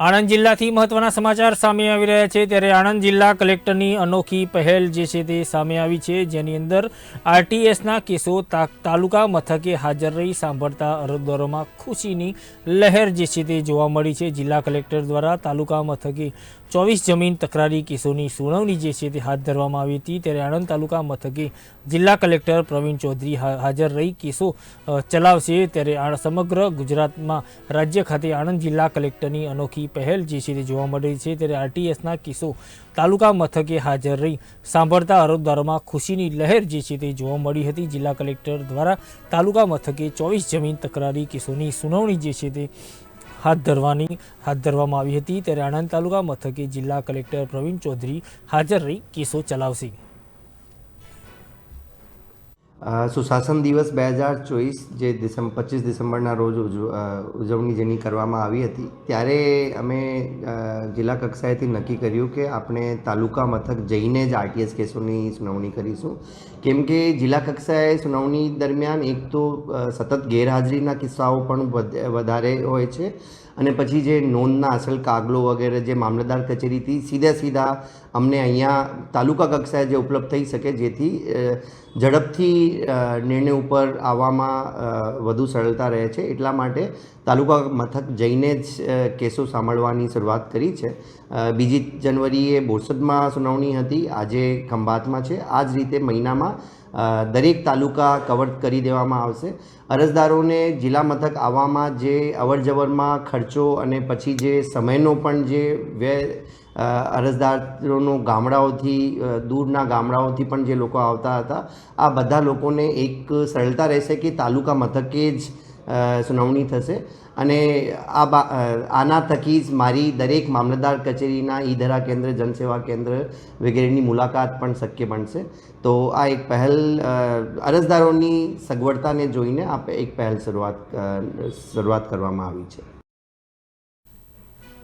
આણંદ જિલ્લાથી મહત્વના સમાચાર સામે આવી રહ્યા છે. ત્યારે આણંદ જિલ્લા કલેક્ટરની અનોખી પહેલ જે છે તે સામે આવી છે. જેની અંદર આરટીએસના કેસો તાલુકા મથકે હાજર રહી સાંભળતા અરજદારોમાં ખુશીની લહેર જે છે તે જોવા મળી છે. જિલ્લા કલેક્ટર દ્વારા તાલુકા મથકે ચોવીસ જમીન તકરારી કેસોની સુનાવણી જે છે તે હાથ ધરવામાં આવી હતી. ત્યારે આણંદ તાલુકા મથકે જિલ્લા કલેક્ટર પ્રવીણ ચૌધરી હાજર રહી કેસો ચલાવશે. ત્યારે સમગ્ર ગુજરાતમાં રાજ્ય ખાતે આણંદ જિલ્લા કલેક્ટરની અનોખી પહેલ જે છે તે જોવા મળી છે. ત્યારે આરટીએસના કિસ્સો તાલુકા મથકે હાજર રહી. સાંભળતા અરજદારોમાં ખુશીની લહેર જે છે તે જોવા મળી હતી. જિલ્લા કલેક્ટર દ્વારા તાલુકા મથકે ચોવીસ જમીન તકરારી કેસોની સુનાવણી જે છે તે હાથ ધરવાની, હાથ ધરવામાં આવી હતી. ત્યારે આણંદ તાલુકા મથકે જિલ્લા કલેક્ટર પ્રવીણ ચૌધરી હાજર રહી કેસો ચલાવશે. સુશાસન દિવસ બે હજાર ચોવીસ જે ડિસેમ્બર પચીસ ડિસેમ્બરના રોજ ઉજવ- ઉજવણી જેની કરવામાં આવી હતી ત્યારે અમે જિલ્લા કક્ષાએથી નક્કી કર્યું કે આપણે તાલુકા મથક જઈને જ આરટીએસ કેસોની સુનાવણી કરીશું. કેમ કે જિલ્લા કક્ષાએ સુનાવણી દરમિયાન એક તો સતત ગેરહાજરીના કિસ્સાઓ પણ વધ- વધારે હોય છે અને પછી જે નોંધના અસલ કાગલો વગેરે જે મામલતદાર કચેરીથી સીધા સીધા અમને અહીંયા તાલુકા કક્ષાએ જે ઉપલબ્ધ થઈ શકે જેથી અ, નિર્ણય ઉપર આવવામાં વધુ સરળતા રહે છે. એટલા માટે તાલુકા મથક જઈને જ કેસો સાંભળવાની શરૂઆત કરી છે. બીજી જનવરીએ બોરસદમાં સુનાવણી હતી. આજે ખંભાતમાં છે. આ જ રીતે મહિનામાં દરેક તાલુકા કવર કરી દેવામાં આવશે. અરજદારોને જિલ્લા મથક આવવામાં જે અવરજવરમાં ખર્ચો અને પછી જે સમયનો પણ જે વ્યય અરજદારોનો ગામડાઓથી દૂરના ગામડાઓથી પણ જે લોકો આવતા હતા, આ બધા લોકોને એક સરળતા રહેશે કે તાલુકા મથકે જ સુનાવણી થશે. અને આ આના થકી જ મારી દરેક મામલતદાર કચેરીના ઈધરા કેન્દ્ર, જનસેવા કેન્દ્ર વગેરેની મુલાકાત પણ શક્ય બનશે. તો આ એક પહેલ અરજદારોની સગવડતાને જોઈને આ એક પહેલ શરૂઆત શરૂઆત કરવામાં આવી છે.